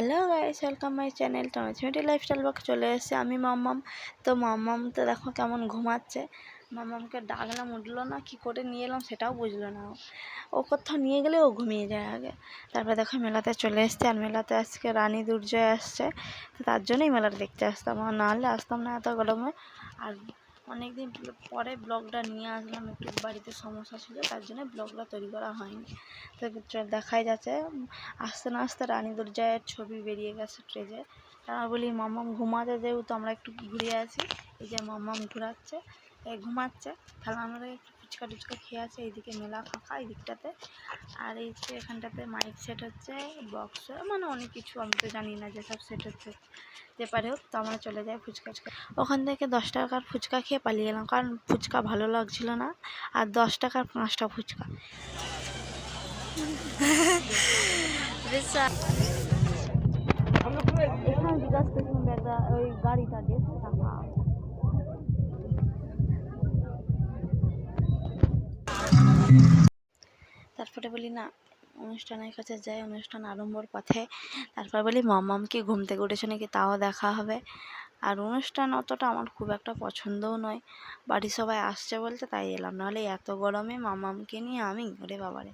Hello guys welcome my channel tomato lifestyle blog চলে এসেছে। আমি মাম্মাম। তো মাম্মাম তো দেখো কেমন ঘুমাচ্ছে। মাম্মামকে ডাকলাম, উঠল না, কি করে নিয়ে এলাম সেটাও বুঝলো না ও। কোথাও নিয়ে গেলে ও ঘুমিয়ে যায় আগে। তারপরে দেখো মেলাতে চলে এসছে, আর মেলাতে আজকে রানী দুর্জয় আসছে। তার জন্যই মেলাটা দেখতে আসতাম। আর নাহলে আসতাম না এত গরমে। আর অনেক দিন পরে ব্লগটা নিয়ে আসলাম, একটু বাড়িতে সমস্যা ছিল, তার জন্য ব্লগটা তৈরি করা হয়নি। তো দেখাই যাচ্ছে। আস্তে আসতে না আস্তে রানী দুর্জয়ের ছবি বেরিয়ে গেছে ট্রেজে তারা বলি মামাম ঘুমাতে যেহেতু আমরা একটু ঘুরে আসি। এই যে মামাম ঘুরাচ্ছে এই ঘুমাচ্ছে। তাহলে আমরা একটু ফুচকা টুচকা খেয়ে আছে এইদিকে মেলা ফাঁকা এই দিকটাতে আর এই যে এখানটাতে মাইক সেট হচ্ছে বক্স মানে অনেক কিছু আমি তো জানি না যে সব সেট হচ্ছে। যে পারে হোক তো আমরা চলে যাই ফুচকা টুচকা। ওখান থেকে দশ টাকার ফুচকা খেয়ে পালিয়ে গেলাম কারণ ফুচকা ভালো লাগছিল না। আর দশ টাকার পাঁচটা ফুচকা। একটা ওই গাড়িটা দেড়শো তারপরে বলি না অনুষ্ঠানের কাছে যাই, অনুষ্ঠান আরম্ভর পথে তারপর বলি মামামকে ঘুম থেকে উঠেছে নাকি? তাও দেখা হবে। আর অনুষ্ঠান অতটা আমার খুব একটা পছন্দও নয়। বাড়ির সবাই আসছে বলতে তাই এলাম। নাহলে এত গরমে মামামকে নিয়ে আমি ওরে বাবারে।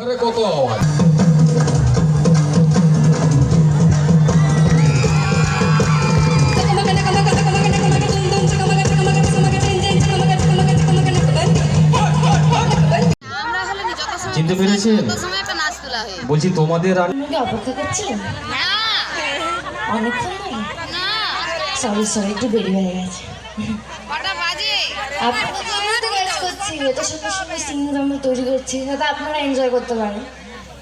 আরে কত আওয়াজ আমরা হলে নি যত সময় চিনতে পেরেছেন বলছি তোমাদের অপেক্ষা অনেকক্ষণ সরি সরি একটু দেরি হয়ে গেছে। তো কাজ করছি সুন্দর সুন্দর আমরা তৈরি করছি যাতে আপনারা এনজয় করতে পারেন।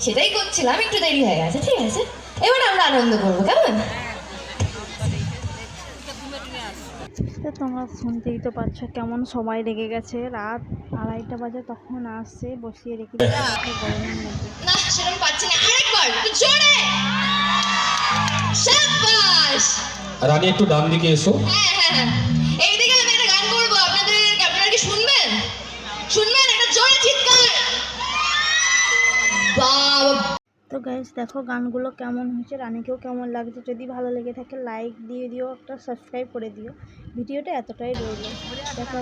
সেটাই করছিলাম একটু দেরি হয়ে গেছে ঠিক আছে? এবার আমরা আনন্দ করব কেমন? তো তোমরা শুনতেই তো পাচ্ছ কেমন সময় লেগে গেছে। রাত আড়াইটা বাজে তখন আসছে বসিয়ে রেখে না সেরকম পাচ্ছি না। আরেকবার একটু জোরে! রানী একটু ডান দিকে এসো। হ্যাঁ হ্যাঁ হ্যাঁ। তো গাইজ দেখো গানগুলো কেমন হয়েছে, রানীকেও কেমন লাগছে, যদি ভালো লেগে থাকে লাইক দিয়ে দিও, একটা সাবস্ক্রাইব করে দিও। ভিডিওটা এতটাই রইল। দেখা